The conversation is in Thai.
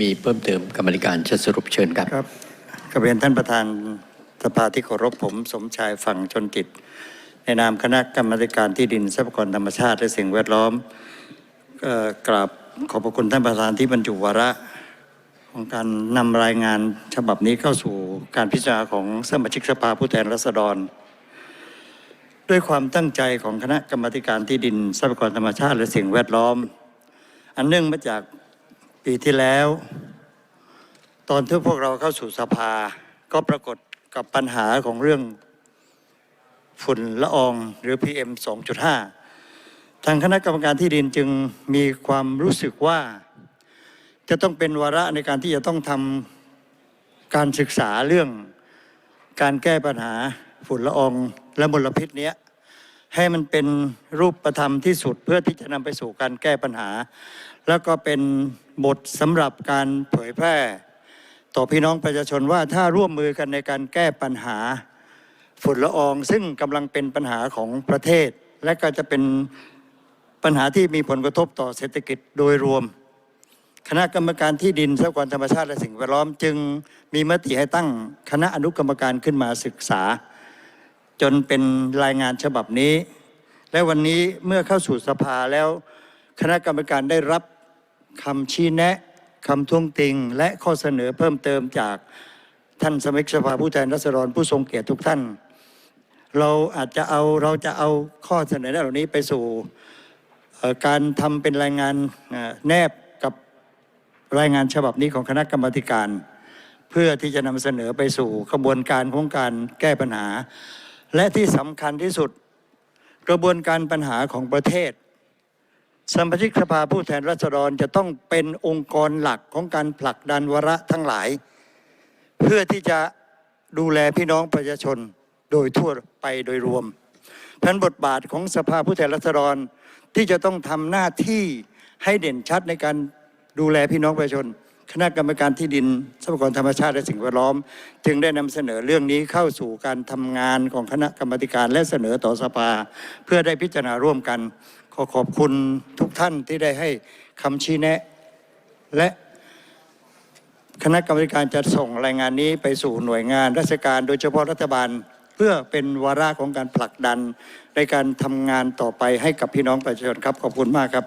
มีเพิ่มเติมกรรมธิการจะสรุปเชิญครับครับกราบเรียนท่านประธานสภาที่เคารพผมสมชายฝั่งชนจิตในนามคณะกรรมการที่ดินทรัพยากรธรรมชาติและสิ่งแวดล้อมอ่อกราบขอบพระคุณท่านประธานที่บรรจุวาระของการนำรายงานฉบับนี้เข้าสู่การพิจารณาของสมาชิกสภาผู้แทนราษฎร ด้วยความตั้งใจของคณะกรรมการที่ดินทรัพยากรธรรมชาติและสิ่งแวดล้อม อันเนื่องมาจาก ปีที่แล้ว ตอนที่พวกเราเข้าสู่สภา ก็ปรากฏกับปัญหาของเรื่องฝุ่นละอองหรือ PM 2.5 ทางคณะกรรมการที่ดินจึงมีความรู้สึกว่า จะต้องเป็นวาระในการที่จะต้องทำการศึกษาเรื่องการแก้ปัญหาฝุ่นละอองและมลพิษเนี้ยให้มันเป็นรูปธรรมที่สุดเพื่อที่จะนำไปสู่การแก้ปัญหา แล้วก็เป็น บทสำหรับการเผยแพร่ ต่อพี่น้องประชาชนว่าถ้าร่วมมือกันในการแก้ปัญหาฝุ่นละออง ซึ่งกำลังเป็นปัญหาของประเทศ และก็จะเป็นปัญหาที่มีผลกระทบต่อเศรษฐกิจโดยรวม คณะกรรมการที่ดินทรัพยากรธรรมชาติและสิ่งแวดล้อม จึงมีมติให้ตั้งคณะอนุกรรมการขึ้นมาศึกษา จนเป็นรายงานฉบับนี้ และวันนี้เมื่อเข้าสู่สภาแล้วคณะกรรมการได้รับ คำชี้แนะคำท้วงติง และข้อเสนอเพิ่มเติมจากท่านสมาชิกสภาผู้แทนราษฎรผู้ทรงเกียรติทุกท่าน เราอาจจะเอาเราจะเอาข้อเสนอเหล่านี้ไปสู่การทำเป็นรายงานแนบกับรายงานฉบับนี้ของคณะกรรมการ เพื่อที่จะนำเสนอไปสู่กระบวนการของการแก้ปัญหา และที่สำคัญที่สุด กระบวนการปัญหาของประเทศ สมาชิกสภาผู้แทนราษฎรจะต้องเป็นองค์กรหลักของการผลักดันวระทั้งหลาย เพื่อที่จะดูแลพี่น้องประชาชนโดยทั่วไปโดยรวมเพรานบทบาทของสภาผู้แทนราษฎรที่จะต้องทำหน้าที่ให้เด่นชัดในการดูแลพี่น้องประชาชน คณะกรรมการที่ดินทรัพยากรธรรมชาติและสิ่งแวดล้อม จึงได้นำเสนอเรื่องนี้เข้าสู่การทำงานของคณะกรรมการและเสนอต่อสภา เพื่อได้พิจารณาร่วมกัน ขอขอบคุณทุกท่านที่ได้ให้คำชี้แนะ และคณะกรรมการจะส่งรายงานนี้ไปสู่หน่วยงานราชการโดยเฉพาะรัฐบาล เพื่อเป็นวาระของการผลักดันในการทำงานต่อไปให้กับพี่น้องประชาชนครับ ขอบคุณมากครับ